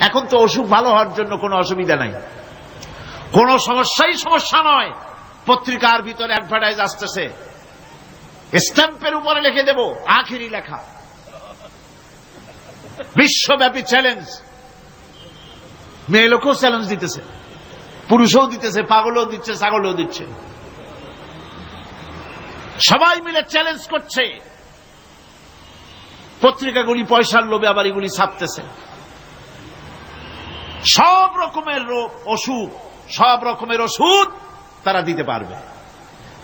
এখন তো অসুখ ভালো হওয়ার জন্য কোনো অসুবিধা নাই। কোন সমস্যাই সমস্যা নয়। পত্রিকার ভিতরে অ্যাডভার্টাইজ আসতেছে। স্ট্যাম্পের উপরে লিখে দেব, আখেরি লেখা। বিশ্বব্যাপী চ্যালেঞ্জ মেয়ে লোকও চ্যালেঞ্জ দিতেছে। পুরুষও দিতেছে, পাগলও দিচ্ছে, ছাগলও দিচ্ছে। সবাই মিলে চ্যালেঞ্জ করছে। পত্রিকাগুলি পয়সার লোভে আবার এগুলি ছাপতেছে। সব রকমের অসুখ সব রকমের ওষুধ তারা দিতে পারবে।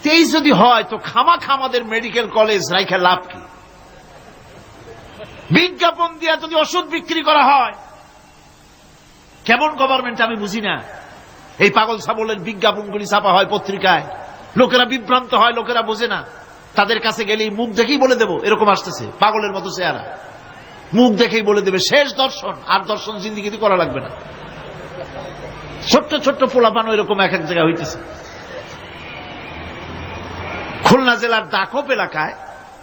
তেইশ যদি হয়, তো খামা খামাদের মেডিকেল কলেজ রাইখে লাভ কি? বিজ্ঞাপন দিয়ে যদি ওষুধ বিক্রি করা হয়, কেমন গভর্নমেন্ট আমি বুঝি না। এই পাগল সাবলের বিজ্ঞাপনগুলি ছাপা হয় পত্রিকায়। লোকেরা বিভ্রান্ত হয়, লোকেরা বোঝে না। তাদের কাছে গেলেই মুখ দেখেই বলে দেব, এরকম আসতেছে, পাগলের মতো চেহারা। মুখ দেখেই বলে দেবে, শেষ দর্শন, আর দর্শন জিন্দিগিতে করা লাগবে না। ছোট্ট ছোট্ট পোলাপানো এরকম এক এক জায়গায় হইতেছে। খুলনা জেলার দাকপ এলাকায়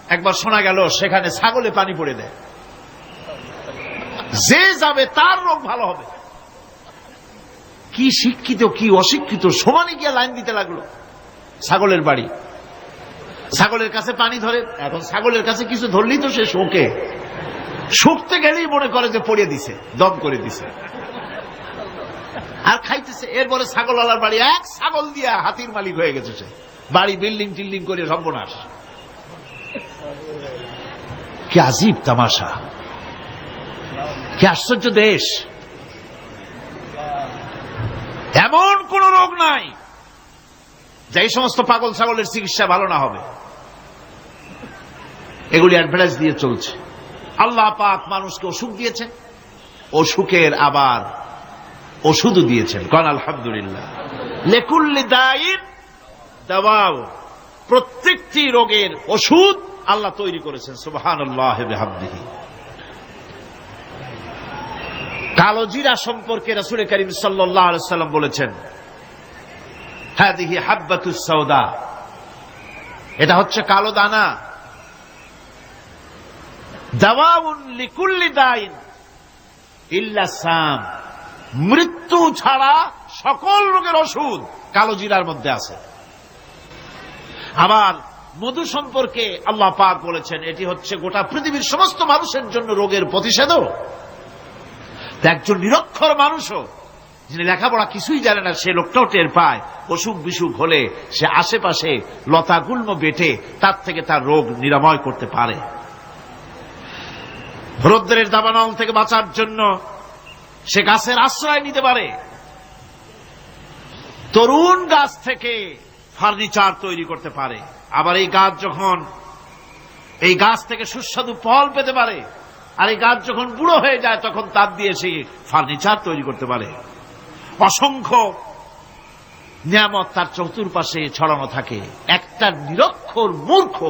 একবার শোনা গেল, সেখানে ছাগলে পানি পড়ে দেয়। যে যাবে তার রোগ ভালো হবে। কি শিক্ষিত, কি অশিক্ষিত, সমানে গিয়ে লাইন দিতে লাগল ছাগলের বাড়ি। ছাগলের কাছে পানি ধরে, এখন ছাগলের কাছে কিছু ধরলেই তো সে শোকে। শুকতে গেলেই মনে করে যে পড়িয়ে দিছে, দম করে দিছে। আর খাইতেছে, এরপরে ছাগলওয়ালার বাড়ি, এক ছাগল দিয়া হাতির মালিক হয়ে গেছে সে। বাড়ি বিল্ডিং টিল্ডিং করে সর্বনাশ। কি আজীব তামাশা। কি আশ্চর্য দেশ। এমন কোন রোগ নাই যে সমস্ত পাগল ছাগলের চিকিৎসা ভালো না হবে। এগুলি অ্যাডভার্টাইজ দিয়ে চলছে। আল্লাহ পাক মানুষকে অসুখ দিয়েছেন অসুখের আবার ওষুধও দিয়েছেন। কন আলহামদুলিল্লাহ। লেকুল্লি দায়ীর দাওয়াও, প্রত্যেকটি রোগের ওষুধ আল্লাহ তৈরি করেছেন সুবহান আল্লাহ হাবদিহি কালো জিরা সম্পর্কে রসুল করিম সাল্লাম বলেছেন হ্যাঁ দেখি হাব্বাতুস সৌদা এটা হচ্ছে কালো দানা। মৃত্যু ছাড়া সকল রোগের ওষুধ কালো জিরার মধ্যে আছে। আবার মধু সম্পর্কে আল্লাহ পাক বলেছেন, এটি হচ্ছে গোটা পৃথিবীর সমস্ত মানুষের জন্য রোগের প্রতিষেধক। একজন নিরক্ষর মানুষও, যিনি লেখাপড়া কিছুই জানে না, সে লোকটাও টের পায়, অসুখ বিসুখ হলে সে আশেপাশে লতা গুল্ম বেটে তার থেকে তার রোগ নিরাময় করতে পারে। রৌদ্রের দাবানল থেকে বাঁচার জন্য সে গাছের আশ্রয় নিতে পারে। তরুণ গাছ থেকে ফার্নিচার তৈরি করতে পারে। আবার এই গাছ যখন, এই গাছ থেকে সুস্বাদু ফল পেতে পারে, আর এই গাছ যখন বুড়ো হয়ে যায়, তখন তার দিয়ে সে ফার্নিচার তৈরি করতে পারে। অসংখ্য নিয়ামত তার চতুর্পাশে ছড়ানো থাকে। একটা নিরক্ষর মূর্খ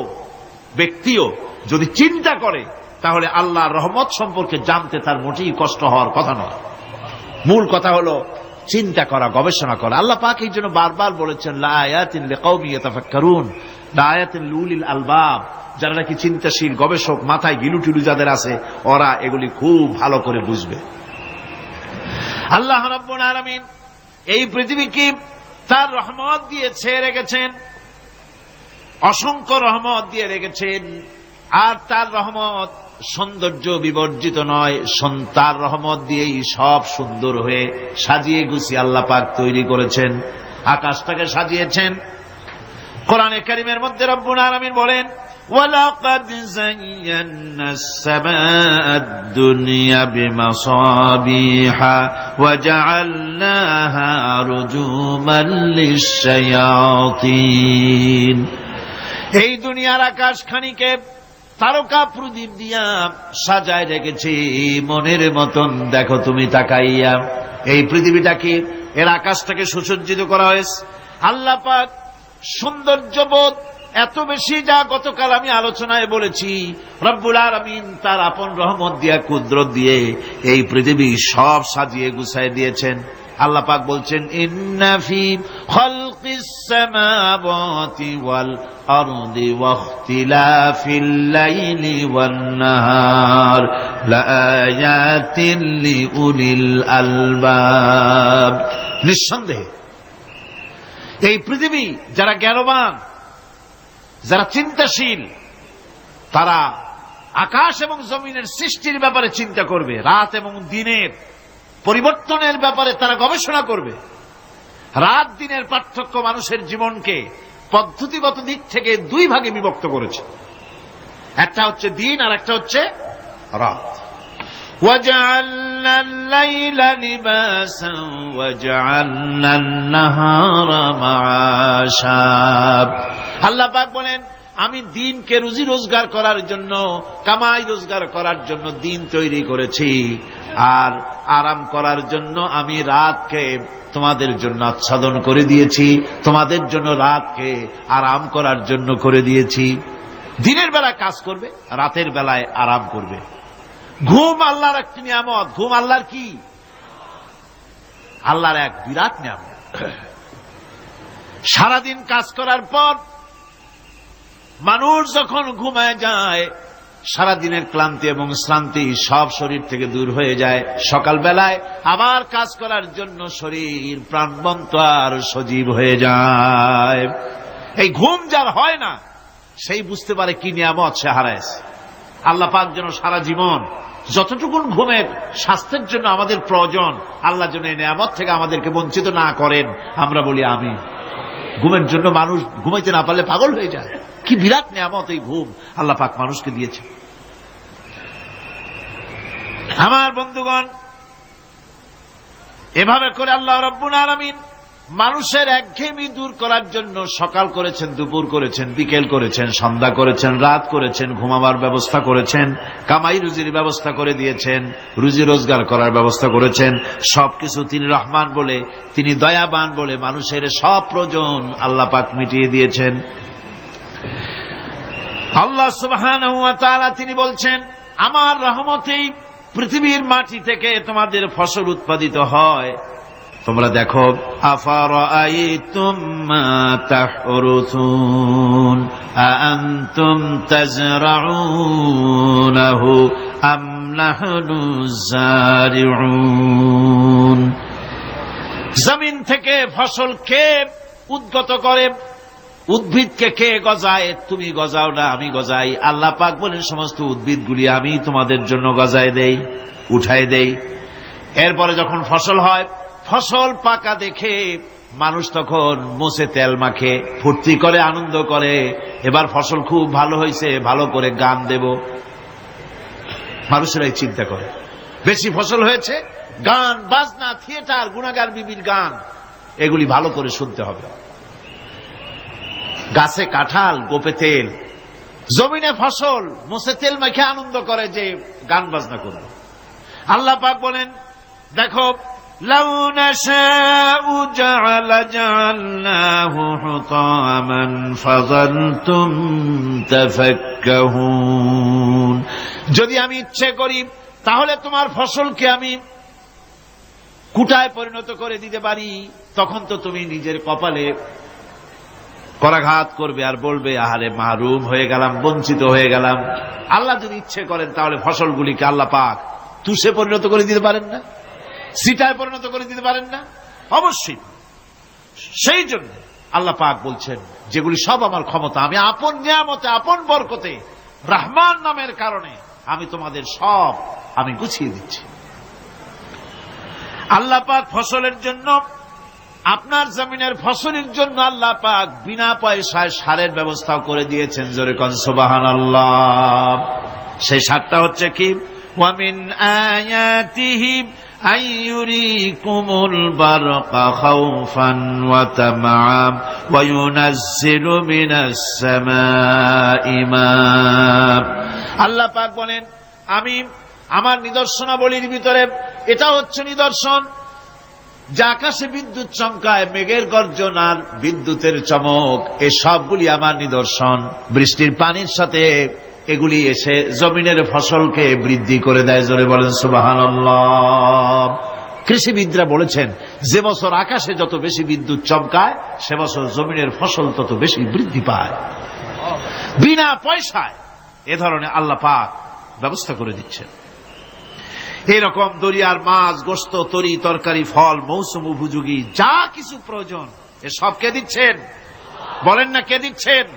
ব্যক্তিও যদি চিন্তা করে তাহলে আল্লাহর রহমত সম্পর্কে জানতে তার মোটেই কষ্ট হওয়ার কথা নয়। মূল কথা হলো, চিন্তা করা, গবেষণা করা। আল্লাহ পাক এই জন্য বারবার বলেছেন আলবাব। যারা নাকি চিন্তাশীল, গবেষক, মাথায় গিলু টিলু যাদের আছে, ওরা এগুলি খুব ভালো করে বুঝবে। আল্লাহ রাব্বুল আলামিন এই পৃথিবীকে তার রহমত দিয়ে ছেড়ে রেখেছেন, অসংখ্য রহমত দিয়ে রেখেছেন, আর তার রহমত সৌন্দর্য বিবর্জিত নয় তার রহমত দিয়েই সব সুন্দর হয়ে সাজিয়ে গুছিয়ে আল্লাহ পাক তৈরি করেছেন আকাশটাকে সাজিয়েছেন কোরআনে কারিমের মধ্যে রব্বুল আলামিন বলেন ولقد زينا السماء الدنيا بمصابيح وجعلناها رجوما للشياطين এই দুনিয়ার আকাশ খানিকে তারকা প্রদীপ দিয়া সাজায় রেখেছি মনের মতন। দেখো তুমি তাকাইয়া। এই পৃথিবীটাকে এর আকাশটাকে সুসজ্জিত করা হয়েছে। আল্লাহ পাক সৌন্দর্যবোধ এত বেশি যা গতকাল আমি আলোচনায় বলেছি। রব্বুল আলমিন তার আপন রহমত দিয়া, কুদরত দিয়ে এই পৃথিবী সব সাজিয়ে গুছাই দিয়েছেন। আল্লাহ পাক বলছেন ইন্নাফি ওয়াল আরদি ওয়াখতিলাফিল নিঃসন্দেহে, এই পৃথিবী যারা জ্ঞানবান, যারা চিন্তাশীল, তারা আকাশ এবং জমিনের সৃষ্টির ব্যাপারে চিন্তা করবে, রাত এবং দিনের। পরিবর্তনের ব্যাপারে তারা গবেষণা করবে রাত দিনের পার্থক্য মানুষের জীবনকে পদ্ধতিগত দিক থেকে দুই ভাগে বিভক্ত করেছে একটা হচ্ছে দিন আর একটা হচ্ছে রাত وجعلنا الليل لباسا وجعلنا النهار معاشا আল্লাহ পাক বলেন আমি দিনকে রুজি রোজগার করার জন্য, কামাই রোজগার করার জন্য দিন তৈরি করেছি। আর আরাম করার জন্য আমি রাতকে তোমাদের জন্য আচ্ছাদন করে দিয়েছি, তোমাদের জন্য রাতকে আরাম করার জন্য করে দিয়েছি। দিনের বেলায় কাজ করবে, রাতের বেলায় আরাম করবে। ঘুম আল্লাহর একটি নিয়ামত। ঘুম আল্লাহর কি? আল্লাহর এক বিরাট নিয়ামত। সারাদিন কাজ করার পর মানুষ যখন ঘুমায় যায়, সারাদিনের ক্লান্তি এবং শ্রান্তি সব শরীর থেকে দূর হয়ে যায়। সকালবেলায় আবার কাজ করার জন্য শরীর প্রাণবন্ত আর সজীব হয়ে যায়। এই ঘুম যার হয় না, সেই বুঝতে পারে কি নিয়ামত সে হারাইছে। আল্লাহ পাক যেন সারা জীবন যতটুকুন ঘুমের স্বাস্থ্যের জন্য আমাদের প্রয়োজন, আল্লাহ যেন এই নিয়ামত থেকে আমাদেরকে বঞ্চিত না করেন। আমরা বলি আমি ঘুমের জন্য মানুষ ঘুমাইতে না পারলে পাগল হয়ে যায়। কি বিরাট নিয়ামত এই ঘুম আল্লাহ পাক মানুষকে দিয়েছে। আমার বন্ধুগণ, এভাবে করে আল্লাহ রব্বুল আলমিন মানুষের একঘেয়েমি দূর করার জন্য সকাল করেছেন, দুপুর করেছেন, বিকেল করেছেন, সন্ধ্যা করেছেন, রাত করেছেন, ঘুমাবার ব্যবস্থা করেছেন, কামাই রুজির ব্যবস্থা করে দিয়েছেন, রুজি রোজগার করার ব্যবস্থা করেছেন, সবকিছু তিনি রহমান বলে, তিনি দয়াবান বলে মানুষের সব প্রয়োজন আল্লাহ পাক মিটিয়ে দিয়েছেন। আল্লাহ সুবহান তিনি বলছেন, আমার রহমতেই পৃথিবীর মাটি থেকে তোমাদের ফসল উৎপাদিত হয়। তোমরা দেখো আফার আন্তুম তাজরাউনাহু, আম নাহনু জারিউন। জমিন থেকে ফসল কে উদ্গত করে? উদ্ভিদকে কে গজায়? তুমি গজাও না, আমি গজাই। আল্লাহ পাক বলেন, সমস্ত উদ্ভিদগুলি আমি তোমাদের জন্য গজায় দেই উঠাই দেই। এরপরে যখন ফসল হয়, ফসল পাকা দেখে মানুষ তখন মোছে তেল মাখে, ফুর্তি করে, আনন্দ করে। এবার ফসল খুব ভালো হয়েছে, ভালো করে গান দেব। মানুষেরাই চিন্তা করে, বেশি ফসল হয়েছে? গান, বাজনা, থিয়েটার, গুণাগার, বিবির গান, এগুলি ভালো করে শুনতে হবে। গাছে কাঁঠাল গোপে তেল জমিনে ফসল মোসে তেল মেখে আনন্দ করে যে গান বাজনা করল আল্লাহ পাক বলেন দেখো لو نشاء جعل جعلناه حطاما فظلتم تفكهون যদি আমি ইচ্ছে করি তাহলে তোমার ফসলকে আমি কুটায় পরিণত করে দিতে পারি তখন তো তুমি নিজের কপালে করাঘাত করবে আর বলবে, আহারে মাহরুম হয়ে গেলাম, বঞ্চিত হয়ে গেলাম। আল্লাহ যদি ইচ্ছে করেন, তাহলে ফসলগুলিকে আল্লাহ পাক তুষে পরিণত করে দিতে পারেন না, সিটায় পরিণত করে দিতে পারেন না। অবশ্যই। সেই জন্য আল্লাহ পাক বলছেন, যেগুলি সব আমার ক্ষমতা, আমি আপন নিয়ামতে, আপন বরকতে রহমান নামের কারণে আমি তোমাদের সব আমি গুছিয়ে দিচ্ছি। আল্লাহ পাক ফসলের জন্য আপনার জমিনের ফসলের জন্য আল্লাহ পাক বিনা পয়সায় সারের ব্যবস্থাও করে দিয়েছেন জোরে কনসবাহান আল্লাহ সেই সারটা হচ্ছে কি ওয়ামিন আয়াতিহি أن يريكم البرق خوفا وطمعا وينزل من السماء ماء আল্লাহ পাক বলেন আমি আমার নিদর্শনাবলীর ভিতরে এটা হচ্ছে নিদর্শন যে আকাশে বিদ্যুৎ চমকায়, মেঘের গর্জন আর বিদ্যুতের চমক এ সবগুলি আমার নিদর্শন। বৃষ্টির পানির সাথে এগুলি এসে জমিনের ফসলকে বৃদ্ধি করে দেয়, জোরে বলেন সুবাহান কৃষিবিদরা বলেছেন, যে বছর আকাশে যত বেশি বিদ্যুৎ চমকায়, সে বছর জমিনের ফসল তত বেশি বৃদ্ধি পায়। বিনা পয়সায় এ ধরনের আল্লাহ পাক ব্যবস্থা করে দিচ্ছেন। এরকম দরিয়ার মাছ, গোস্ত, তরি, তরকারি, ফল, মৌসুম, উপযোগী, যা কিছু প্রয়োজন, এ সব কে দিচ্ছেন? বলেন না কে দিচ্ছেন?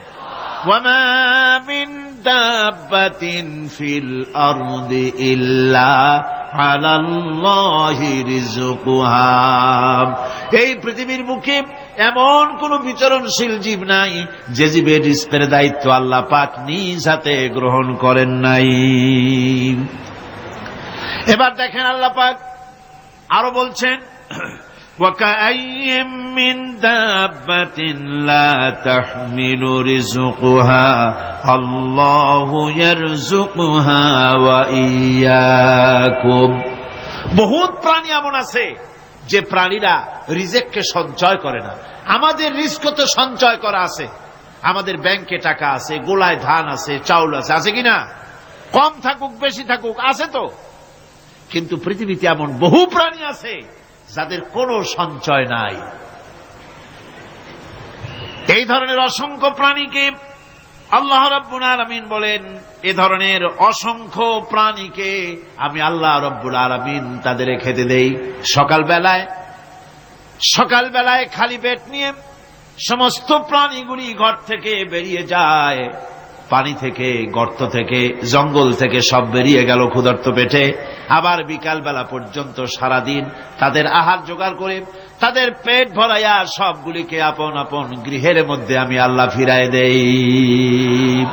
এই পৃথিবীর মুখে এমন কোন বিচরণশীল জীব নাই, যে জীবের রিস্কের দায়িত্ব আল্লাহ পাক নিজ হাতে গ্রহণ করেন নাই। এবার দেখেন আল্লাহ পাক আরো বলছেন وكأي من دابة لا تحمل رزقها الله يرزقها وإياكم বহুত প্রাণী এমন আছে যে প্রাণীরা রিজেককে সঞ্চয় করে না আমাদের রিস্ক তো সঞ্চয় করা আছে আমাদের ব্যাংকে টাকা আছে গোলায় ধান আছে চাউল আছে আছে কিনা কম থাকুক বেশি থাকুক আছে তো কিন্তু পৃথিবীতে এমন বহু প্রাণী আছে যাদের কোনো সঞ্চয় নাই। এই ধরনের অসংখ্য প্রাণীকে আল্লাহ রব্বুল আলমিন বলেন, এ ধরনের অসংখ্য প্রাণীকে আমি আল্লাহ রব্বুল আলমিন তাদের খেতে দেই। সকালবেলায় সকালবেলায় খালি পেট নিয়ে সমস্ত প্রাণীগুলি ঘর থেকে বেরিয়ে যায়। পানি থেকে, গর্ত থেকে, জঙ্গল থেকে সব বেরিয়ে গেল ক্ষুধার্ত পেটে। আবার বিকালবেলা পর্যন্ত সারাদিন তাদের আহার জোগাড় করে, তাদের পেট ভরাইয়া সবগুলিকে আপন আপন গৃহের মধ্যে আমি আল্লাহ ফিরায় দেই।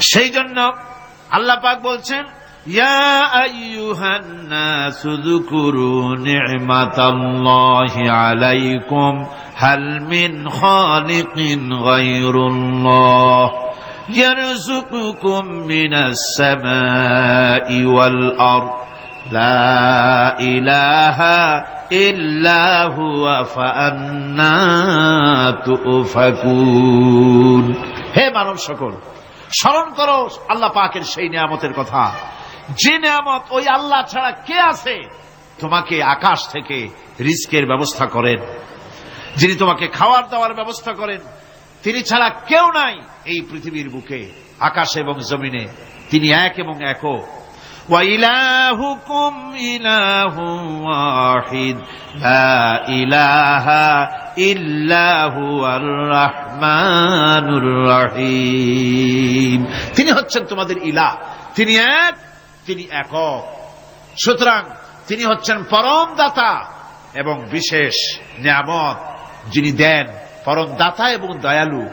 সেই জন্য আল্লাহ পাক বলছেন يا أيها الناس اذكروا نعمة الله عليكم هل من خالق غير الله يرزقكم من السماء والأرض لا إله إلا هو فأنا تؤفكون হে মানব সকল স্মরণ করো আল্লাহ পাকের সেই নিয়ামতের কথা যে নিয়ামত ওই আল্লাহ ছাড়া কে আছে তোমাকে আকাশ থেকে রিস্কের ব্যবস্থা করেন যিনি তোমাকে খাওয়ার দাওয়ার ব্যবস্থা করেন তিনি ছাড়া কেউ নাই এই পৃথিবীর বুকে আকাশ এবং জমিনে তিনি এক এবং একক وإلهكم إله واحد لا إله إلا هو الرحمن الرحيم তিনি হচ্ছেন তোমাদের ইলাহ তিনি এক তিনি একক সুতরাং তিনি হচ্ছেন পরম দাতা এবং বিশেষ নিয়ামত যিনি দেন, পরম দাতা এবং দয়ালু।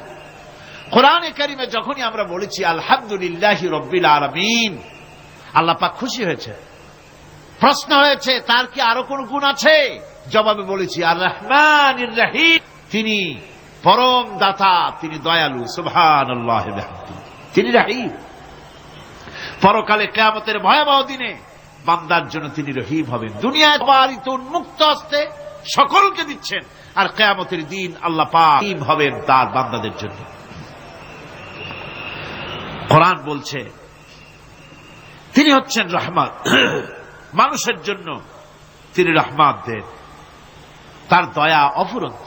কোরআনে কারিমে যখনই আমরা বলেছি, আলহামদুলিল্লাহ রব্বিল আলমিন আল্লাহ পাক খুশি হয়েছে। প্রশ্ন হয়েছে, তার কি আরও কোন গুণ আছে? জবাবে বলেছি আর রহমান রাহিম তিনি পরম দাতা, তিনি দয়ালু। সুভান তিনি রাহিম। পরকালে কেয়ামতের ভয়াবহ দিনে বান্দার জন্য তিনি রহিম হবেন। দুনিয়ায় উন্মুক্ত আসতে সকলকে দিচ্ছেন। আর কেয়ামতের দিন আল্লাহ পাহিম হবেন তার বান্দাদের জন্য। কোরআন বলছে, তিনি হচ্ছেন রহমান মানুষের জন্য তিনি রহমান দেন তার দয়া অফুরন্ত।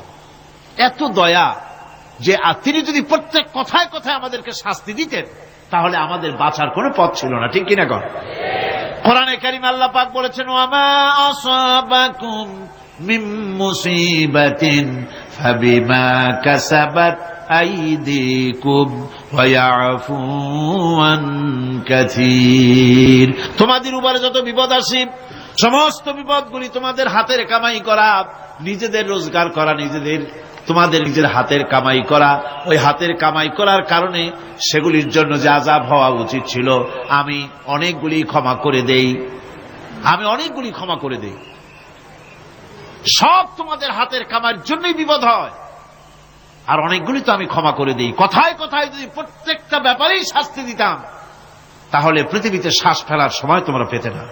এত দয়া যে তিনি যদি প্রত্যেক কথায় কথায় আমাদেরকে শাস্তি দিতেন, তাহলে আমাদের বাঁচার কোনো পথ ছিল না। ঠিক কিনা কর কোরআনে কারিম আল্লাহ পাক বলেছেন ওয়ামা আসাবাকুম মিন মুসিবাতিন কাসাবাত আইদিকুম ওয়া ইয়াফু আন কাসীর। তোমাদের উপরে যত বিপদ আসে, সমস্ত বিপদগুলি তোমাদের হাতের কামাই করা, নিজেদের রোজগার করা, নিজেদের, তোমাদের নিজের হাতের কামাই করা। ওই হাতের কামাই করার কারণে সেগুলির জন্য যে আজাব হওয়া উচিত ছিল, আমি অনেকগুলি ক্ষমা করে দেই। আমি অনেকগুলি ক্ষমা করে দেই। সব তোমাদের হাতের কামার জন্যই বিপদ হয়। আর অনেকগুলি তো আমি ক্ষমা করে দিই। কথায় কথায় যদি প্রত্যেকটা ব্যাপারেই শাস্তি দিতাম, তাহলে পৃথিবীতে শ্বাস ফেলার সময় তোমরা পেতে না।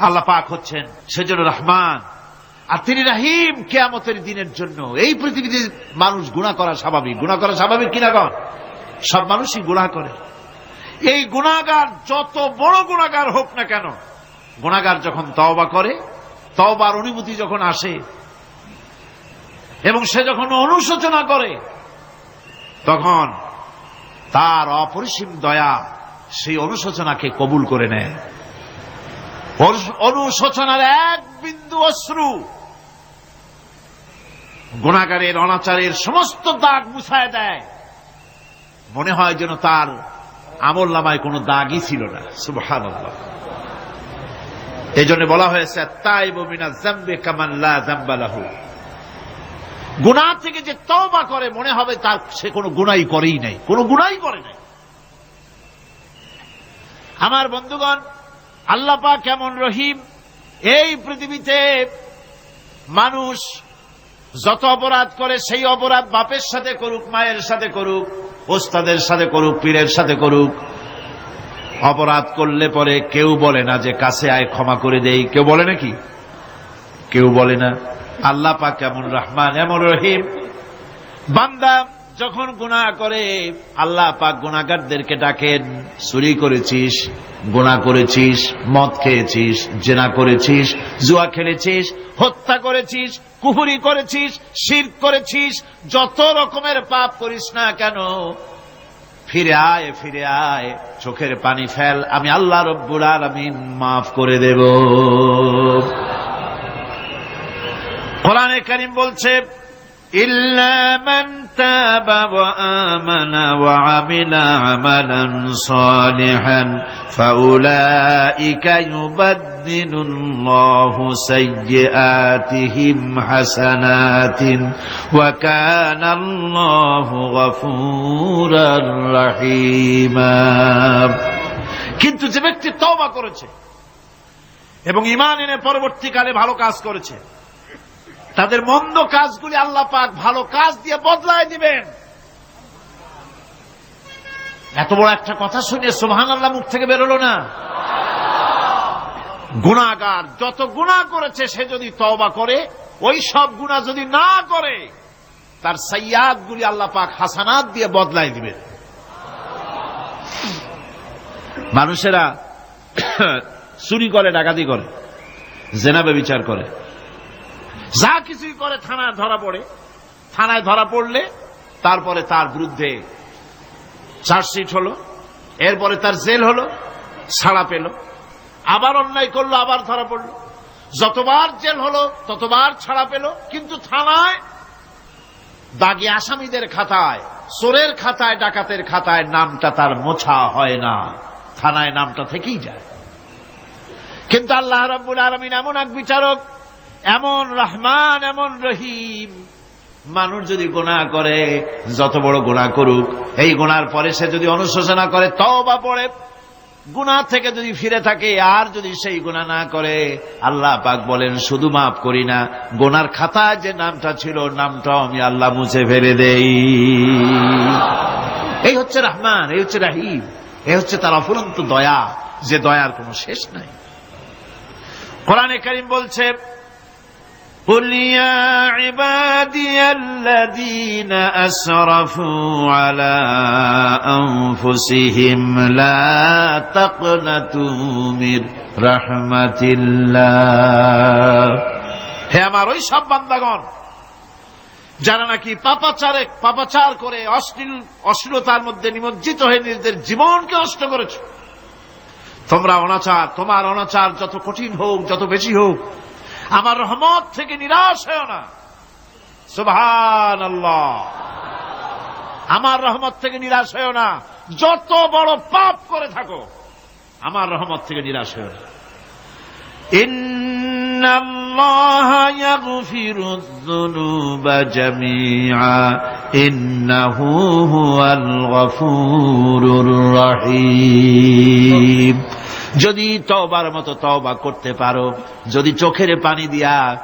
আল্লাহ পাক হচ্ছেন সেজন্য রহমান। আর তিনি রাহিম কেয়ামতের দিনের জন্য। এই পৃথিবীতে মানুষ গুণা করা স্বাভাবিক। গুণা করা স্বাভাবিক কিনা কর সব মানুষই গুণা করে। এই গুণাগার যত বড় গুণাগার হোক না কেন গুণাগার যখন তওবা করে তওবার অনুভূতি যখন আসে, এবং সে যখন অনুশোচনা করে, তখন তার অপরিসীম দয়া সেই অনুশোচনাকে কবুল করে নেয়। অনুশোচনার এক বিন্দু অশ্রু গুণাগারের, অনাচারের সমস্ত দাগ মুছায় দেয়। মনে হয় যেন তার আমল নামায় কোনো দাগই ছিল না। সুবহান এই জন্য বলা হয়েছে তাই বমিনা জাম্বে কামাল্লা গুণা থেকে যে তওবা করে, মনে হবে তার সে কোনো গুণাই করেই নাই। কোনো গুণাই করে নাই। আমার বন্ধুগণ, আল্লাহ পাক কেমন রহিম? এই পৃথিবীতে মানুষ যত অপরাধ করে, সেই অপরাধ বাপের সাথে করুক, মায়ের সাথে করুক, ওস্তাদের সাথে করুক, পীরের সাথে করুক অপরাধ করলে পরে কেউ বলে না যে কাছে আয়, ক্ষমা করে দেই। কেউ বলে নাকি? কেউ বলে না। আল্লাহ পাক কেমন রহমান, এমন রহিম। বান্দা যখন গুণা করে, আল্লাহ পাক গুনাহগারদেরকে ডাকেন, চুরি করেছিস, গুনাহ করেছিস, মদ খেয়েছিস, জেনা করেছিস, জুয়া খেলেছিস, হত্যা করেছিস কুহুরি করেছিস শির করেছিস, যত রকমের পাপ করিস না কেন ফিরে আয় ফিরে আয়, চোখের পানি ফেল, আমি আল্লাহ রব্বুল আমি মাফ করে দেব। কোরআনে কারিম বলছে إلا من تاب وآمن وعمل عملا صالحا فأولئك يبدل الله سيئاتهم حسنات وكان الله غفورا رحيما কিন্তু যে ব্যক্তি তওবা করেছে এবং ইমান এনে পরবর্তীকালে ভালো কাজ করেছে তাদের মন্দ কাজগুলি আল্লাহ পাক ভালো কাজ দিয়ে বদলায় দিবেন। এত বড় একটা কথা শুনে সোহান আল্লাহ মুখ থেকে বেরোলো না। গুণাগার যত গুণা করেছে, সে যদি তওবা করে, ওই সব গুণা যদি না করে, তার সাইয়াদ গুলি আল্লাহ পাক হাসানাত দিয়ে বদলাই দিবেন। মানুষেরা চুরি করে, ডাকাতি করে জেনাবে বিচার করে। যা কিছুই করে থানায় ধরা পড়ে, থানায় ধরা পড়লে তারপরে তার বিরুদ্ধে চার্জশিট হলো, এরপরে তার জেল হলো ছাড়া পেল, আবার অন্যায় করল, আবার ধরা পড়ল। যতবার জেল হলো, ততবার ছাড়া পেল, কিন্তু থানায় দাগি আসামিদের খাতায়, চোরের খাতায়, ডাকাতের খাতায় নামটা তার মোছা হয় না। থানায় নামটা থেকেই যায়। কিন্তু আল্লাহ রাব্বুল আলমিন এমন এক বিচারক এমন রহমান, এমন রহিম। মানুষ যদি গোনা করে, যত বড় গোনা করুক, এই গোনার পরে সে যদি অনুশোচনা করে তও বা পড়ে। গুণা থেকে যদি ফিরে থাকে, আর যদি সেই গুণা না করে, আল্লাহ পাক বলেন, শুধু মাফ করি না গোনার খাতায় যে নামটা ছিল, নামটাও আমি আল্লাহ মুছে ফেলে দেই। এই হচ্ছে রহমান, এই হচ্ছে রাহিম, এই হচ্ছে তার অফুরন্ত দয়া, যে দয়ার কোনো শেষ নাই। কোরআনে করিম বলছে قل يا عبادي الذين أسرفوا على أنفسهم لا تقنطوا من رحمة الله হে আমার ওই সব বান্দাগণ যারা নাকি পাপাচারে পাপাচার করে অশ্লীল অশ্লীলতার মধ্যে নিমজ্জিত হয়ে নিজেদের জীবনকে নষ্ট করেছ তোমরা অনাচার তোমার অনাচার যত কঠিন হোক যত বেশি হোক আমার রহমত থেকে নিরাশ হয় না সুবহান আল্লাহ আমার রহমত থেকে নিরাশ হয় না যত বড় পাপ করে থাকো আমার রহমত থেকে নিরাশ হয় না إن الله يغفر الذنوب جميعا إنه هو الغفور الرحيم যদি তওবার মতো তওবা করতে পারো, যদি চোখের পানি দিয়া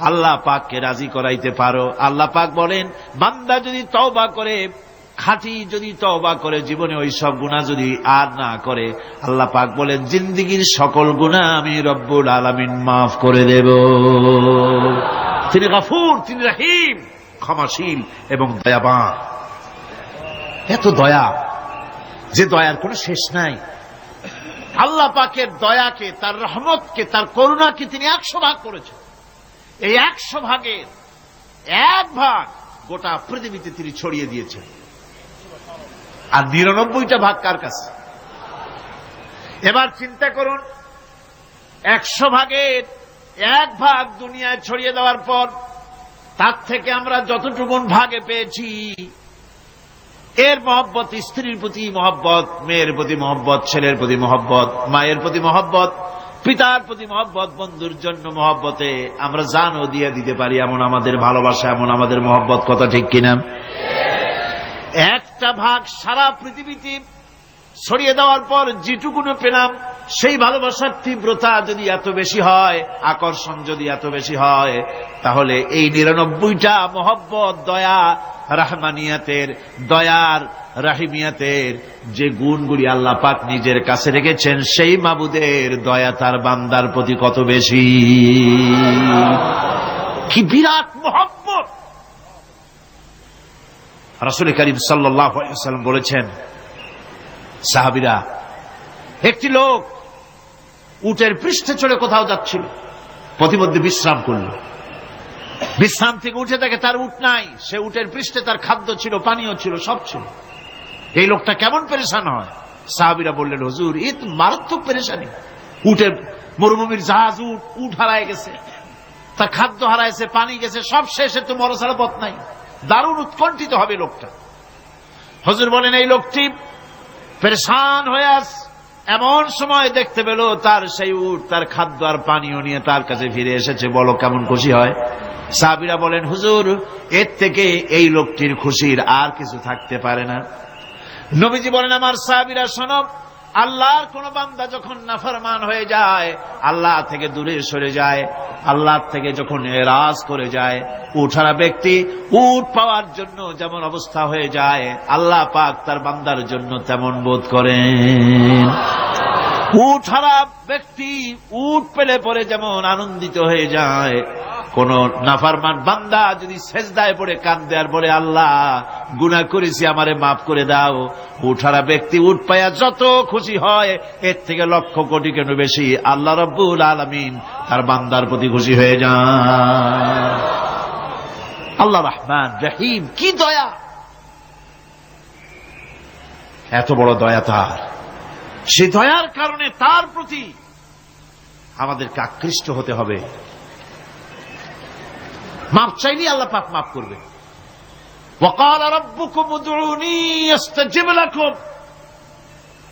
আল্লাহ পাককে রাজি করাইতে পারো, আল্লাহ পাক বলেন, বান্দা যদি তওবা করে, খাঁটি যদি তওবা করে, জীবনে ওই সব গুণা যদি আর না করে, আল্লাহ পাক বলেন, জিন্দিগির সকল গুণা আমি রব্বুল আলামিন মাফ করে দেব। তিনি গাফুর, তিনি রাহিম, ক্ষমাশীল এবং দয়াবান। এত দয়া, যে দয়ার কোনো শেষ নাই। আল্লাহ পাকের দয়াকে, তার রহমতকে, তার করুণাকে তিনি একশো ভাগ করেছেন। এই একশো ভাগের এক ভাগ গোটা পৃথিবীতে তিনি ছড়িয়ে দিয়েছেন। আর নিরানব্বইটা ভাগ কার কাছে? এবার চিন্তা করুন, একশো ভাগের এক ভাগ দুনিয়ায় ছড়িয়ে দেওয়ার পর তার থেকে আমরা যতটুকুন ভাগে পেয়েছি এর মহব্বত, স্ত্রীর প্রতি মহব্বত, মেয়ের প্রতি মহব্বত, ছেলের প্রতি মহব্বত, মায়ের প্রতি মহব্বত, পিতার প্রতি মহব্বত, বন্ধুর জন্য মহব্বতে আমরা জানও দিয়ে দিতে পারি এমন আমাদের ভালোবাসা, এমন আমাদের মহব্বত কথা ঠিক কিনা? একটা ভাগ সারা পৃথিবীতে ছড়িয়ে দেওয়ার পর যেটুকুনো পেলাম, সেই ভালোবাসার তীব্রতা যদি এত বেশি হয়, আকর্ষণ যদি এত বেশি হয়, তাহলে এই নিরানব্বইটা মহব্বত, দয়া রাহমানিয়াতের, দয়ার রাহিমিয়াতের যে গুণগুলি আল্লাহ পাক নিজের কাছে রেখেছেন, সেই মাবুদের দয়া তার বান্দার প্রতি কত বেশি। কি বিরাট মহব্বত! রাসুল করিম সাল্লাম বলেছেন, সাহাবিরা, একটি লোক উটের পৃষ্ঠে চড়ে কোথাও যাচ্ছিল প্রতিমধ্যে বিশ্রাম করল। বিশ্রাম থেকে উঠে দেখে তার উট নাই। সে উটের পৃষ্ঠে তার খাদ্য ছিল, পানীয় ছিল, সব ছিল। এই লোকটা কেমন পেরেশান হয়? সাহাবিরা বললেন, হুজুর তো মারাত্মক পেরেশানি। উটের মরুভূমির জাহাজ উঠ উট হারায় গেছে, তার খাদ্য হারাইছে, পানি গেছে, সব শেষে তো মরসারা পথ নাই। দারুণ উৎকণ্ঠিত হবে লোকটা। হজুর বলেন, এই লোকটি পেরেশান হয়ে আস এমন সময় দেখতে পেল, তার সেই উট, তার খাদ্য আর পানীয় নিয়ে তার কাছে ফিরে এসেছে। বলো, কেমন খুশি হয়? সাবিরা বলেন, হুজুর, এর থেকে এই লোকটির খুশির আর কিছু থাকতে পারে না। নবীজি বলেন, আমার সাবিরা শোনব আল্লাহর কোন বান্দা যখন নাফরমান হয়ে যায়, আল্লাহ থেকে দূরে সরে যায়, আল্লাহ থেকে যখন এরাজ করে যায়, উঠারা ব্যক্তি উট পাওয়ার জন্য যেমন অবস্থা হয়ে যায়, আল্লাহ পাক তার বান্দার জন্য তেমন বোধ করেন। উঠারা ব্যক্তি উট পেলে পরে যেমন আনন্দিত হয়ে যায় কোন নাফারমান বান্দা যদি সেজদায় পড়ে কান্দে আর বলে, আল্লাহ, গুনাহ করেছি, আমারে মাফ করে দাও। উঠারা ব্যক্তি উঠ পায়া যত খুশি হয়, এর থেকে লক্ষ কোটি কেন বেশি? আল্লাহ রব্বুল আলমিন তার বান্দার প্রতি খুশি হয়ে যান। আল্লাহ রহমান, রহিম, কি দয়া! এত বড় দয়া তার। সে দয়ার কারণে তার প্রতি আমাদেরকে আকৃষ্ট হতে হবে। মাফ চাইলে আল্লাহ পাপ মাফ করবে।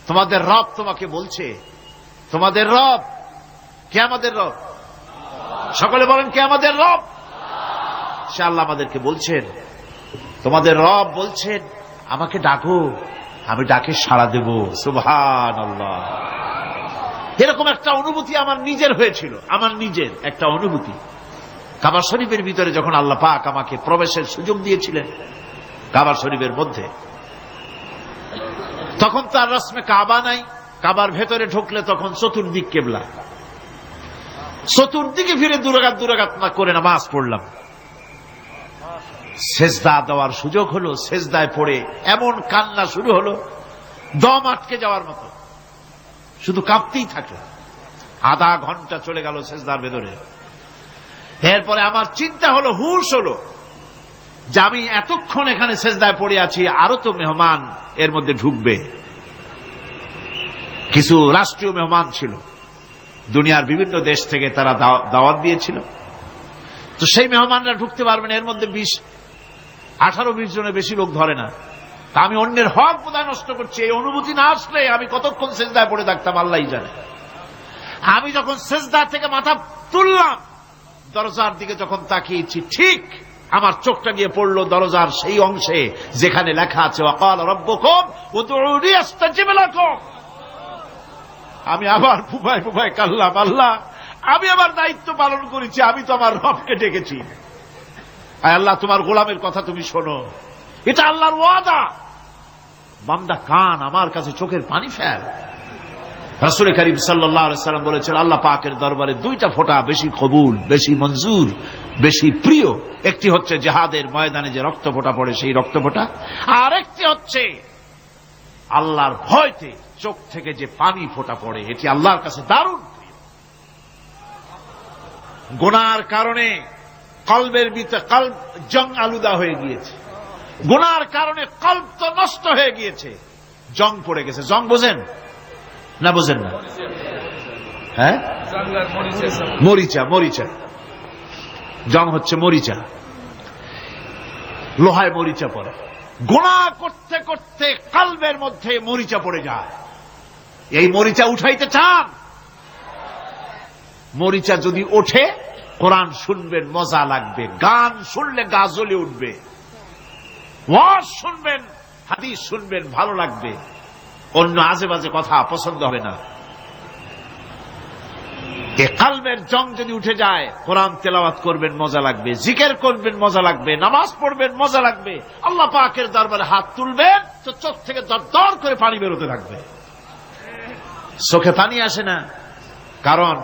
তোমাদের রব তোমাকে বলছে, তোমাদের রব, কে আমাদের রব? সকলে বলেন, কে আমাদের রব? সে আল্লাহ আমাদেরকে বলছেন, তোমাদের রব বলছেন, আমাকে ডাকো, আমি ডাকে সাড়া দেব। সুভান আল্লাহ এরকম একটা অনুভূতি আমার নিজের হয়েছিল, আমার নিজের একটা অনুভূতি। কাবা শরীফের ভিতরে যখন আল্লাহ পাক আমাকে প্রবেশের সুযোগ দিয়েছিলেন কাবা শরীফের মধ্যে, তখন তার রসমে কাবা নাই, কাবার ভেতরে ঢুকলে তখন চতুর্দিক কেবলা। চতুর্দিকে ফিরে দুরাগাত দুরাগাত না করে নামাজ পড়লাম। সেজদা দেওয়ার সুযোগ হলো, সেজদায় পড়ে এমন কান্না শুরু হলো, দম আটকে যাওয়ার মতো। শুধু কাঁপতেই থাকে আধা ঘণ্টা চলে গেল সেজদার ভেতরে। এরপরে আমার চিন্তা হলো, হুশ হলো যে আমি এতক্ষণ এখানে সেজদায় পড়ে আছি, আরও তো মেহমান এর মধ্যে ঢুকবে। কিছু রাষ্ট্রীয় মেহমান ছিল, দুনিয়ার বিভিন্ন দেশ থেকে তারা দাও- দাওয়াত দিয়েছিল। তো সেই মেহমানরা ঢুকতে পারবেন, এর মধ্যে বিশ, আঠারো, বিশ জনের বেশি লোক ধরে না। তা আমি অন্যের হক বোধহয় নষ্ট করছি? এই অনুভূতি না আসলে আমি কতক্ষণ সেজদায় পড়ে থাকতাম আল্লাহ জানে। আমি যখন সেজদা থেকে মাথা তুললাম দরজার দিকে যখন তাকিয়েছি, ঠিক আমার চোখটা গিয়ে পড়ল দরজার সেই অংশে যেখানে লেখা আছে অকাল লাকুম। আমি আবার ফুফায় ফুফায় কাল্লাম আল্লাহ, আমি আমার দায়িত্ব পালন করেছি, আমি তো আমার রবকে ডেকেছি। আল্লাহ, তোমার গোলামের কথা তুমি শোনো। এটা আল্লাহর ওয়াদা। বান্দা কান, আমার কাছে চোখের পানি ফেল। রাসুল করিম সাল্লাম বলেছেন, আল্লাহ পাকের দরবারে দুইটা ফোঁটা বেশি কবুল, বেশি মঞ্জুর, বেশি প্রিয়। একটি হচ্ছে জেহাদের ময়দানে যে রক্ত ফোঁটা পড়ে সেই রক্ত ফোঁটা। আর একটি হচ্ছে আল্লাহর ভয়তে চোখ থেকে যে পানি ফোঁটা পড়ে, এটি আল্লাহর কাছে দারুণ গোনার কারণে কলবের ভিতরে কল্প জং আলুদা হয়ে গিয়েছে। গোনার কারণে কল্প তো নষ্ট হয়ে গিয়েছে। জং পড়ে গেছে। জং বোঝেন? না বোঝেন না। হ্যাঁ? মরিচা মরিচা। জং হচ্ছে মরিচা। লোহায় মরিচা পড়ে। গোনা করতে করতে কালবের মধ্যে মরিচা পড়ে যায়। এই মরিচা উঠাইতে চান? মরিচা যদি ওঠে, কোরআন শুনবেন, মজা লাগবে। গান শুনলে গা জ্বলে উঠবে। ওয়াজ শুনবেন, হাদিস শুনবেন, ভালো লাগবে। অন্য আজে বাজে কথা পছন্দ হবে না। এ কালবের জং যদি উঠে যায়, কোরআন তেলাওয়াত করবেন, মজা লাগবে। জিকের করবেন, মজা লাগবে। নামাজ পড়বেন, মজা লাগবে। আল্লাহ পাকের দরবারে হাত তুলবেন, তো চোখ থেকে দর করে পানি বেরোতে থাকবে। চোখে পানি আসে না, কারণ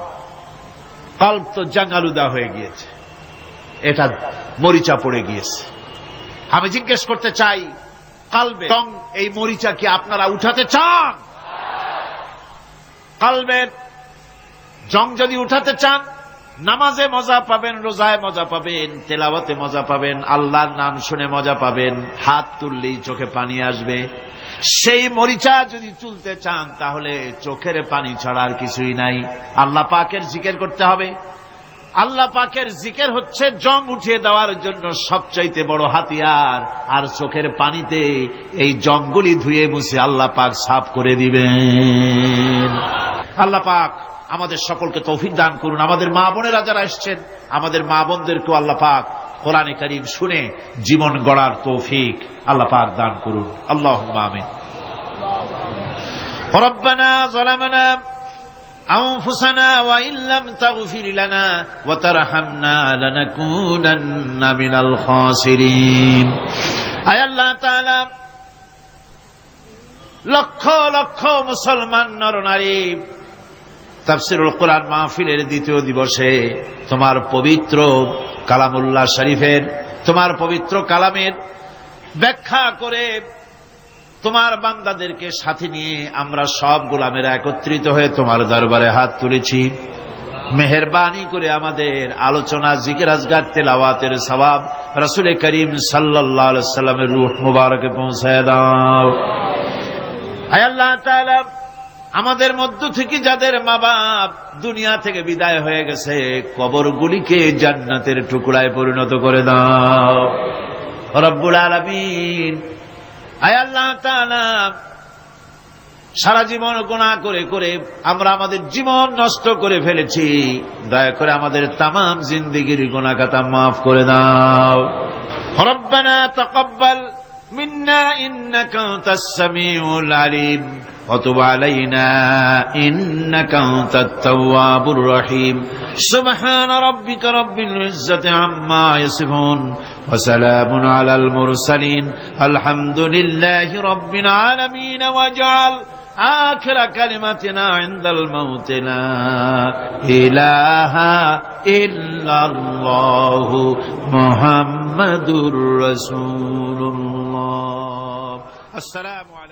কল্প তো জাঙ্গালুদা হয়ে গিয়েছে। এটা মরিচা পড়ে গিয়েছে। আমি জিজ্ঞেস করতে চাই কালবে এই মরিচা কি আপনারা উঠাতে চান? কালবের জং যদি উঠাতে চান, নামাজে মজা পাবেন, রোজায় মজা পাবেন, তেলাওয়াতে মজা পাবেন, আল্লাহর নাম শুনে মজা পাবেন, হাত তুললেই চোখে পানি আসবে। সেই মরিচা যদি তুলতে চান, তাহলে চোখের পানি ছাড়া কিছুই নাই। আল্লাহ পাকের জিকের করতে হবে। আল্লাহ পাকের জিকের হচ্ছে জং উঠিয়ে দেওয়ার জন্য সবচাইতে বড় হাতিয়ার আর চোখের পানিতে এই জংগুলি ধুয়ে মুছে আল্লাহ পাক সাফ করে দিবেন আল্লাহ পাক আমাদের সকলকে তৌফিক দান করুন আমাদের মা বোনেরা যারা এসছেন আমাদের মা বোনদেরকেও আল্লাহ পাক কোরআনে করিম শুনে জীবন গড়ার তৌফিক আল্লাহ পাক দান করুন আল্লাহ আমিন ربنا ظلمنا أنفسنا وإن لم تغفر لنا وترحمنا لنكونن من الخاسرين أي الله تعالى লক্ষ লক্ষ মুসলমান নরনারী তাফসিরুল কোরআন মাহফিলের দ্বিতীয় দিবসে তোমার পবিত্র কালামুল্লাহ শরীফের তোমার পবিত্র কালামের ব্যাখ্যা করে তোমার বান্দাদেরকে সাথে নিয়ে আমরা সব গোলামেরা একত্রিত হয়ে তোমার দরবারে হাত তুলেছি। মেহরবানি করে আমাদের আলোচনা, জিকির, আজগার, তেলাওয়াতের সবাব রসুল করিম সাল্লাহ সাল্লামের রুহ মুবারকে পৌঁছায় দাও। আল্লাহ আমাদের মধ্য থেকে যাদের মা বাপ দুনিয়া থেকে বিদায় হয়ে গেছে, কবরগুলিকে জান্নাতের টুকরায় পরিণত করে দাও। রব্বুল আলামিন আয় আল্লাহ সারা জীবন গোনা করে করে আমরা আমাদের জীবন নষ্ট করে ফেলেছি। দয়া করে আমাদের তাম জিন্দিগির গোনা কাতা মাফ করে দাও। রব্বানা তকব্বাল মিন্না ইন্নাকা আনতাস ও আলিম। وتب علينا إنك أنت التواب الرحيم. سبحان ربك رب العزة عما يصفون وسلام على المرسلين. الحمد لله رب العالمين. واجعل آخر كلمتنا عند الموت. لا إله إلا الله. محمد رسول الله. السلام عليكم.